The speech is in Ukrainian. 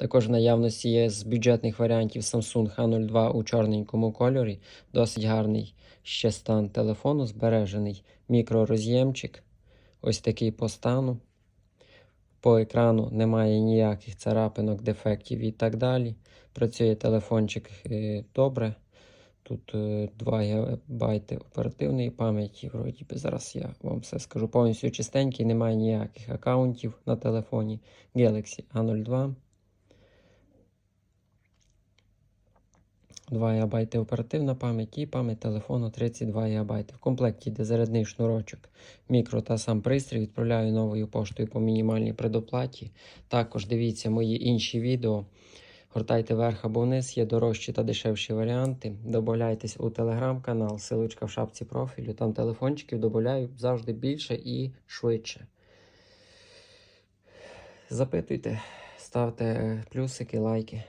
Також наявності є з бюджетних варіантів Samsung A02 у чорненькому кольорі. Досить гарний ще стан телефону, збережений мікророз'ємчик. Ось такий по стану. По екрану немає ніяких царапинок, дефектів і так далі. Працює телефончик е, добре. Тут е, 2 ГБ оперативної пам'яті. Вроді би зараз я вам все скажу. Повністю чистенький, немає ніяких аккаунтів на телефоні. Galaxy A02. 2 ГБ оперативна пам'ять і пам'ять телефону 32 ГБ. В комплекті йде зарядний шнурочок, мікро та сам пристрій. Відправляю новою поштою по мінімальній предоплаті. Також дивіться мої інші відео. Гортайте вверх або вниз, є дорожчі та дешевші варіанти. Добавляйтесь у телеграм-канал, силочка в шапці профілю. Там телефончиків додаю завжди більше і швидше. Запитуйте, ставте плюсики, лайки.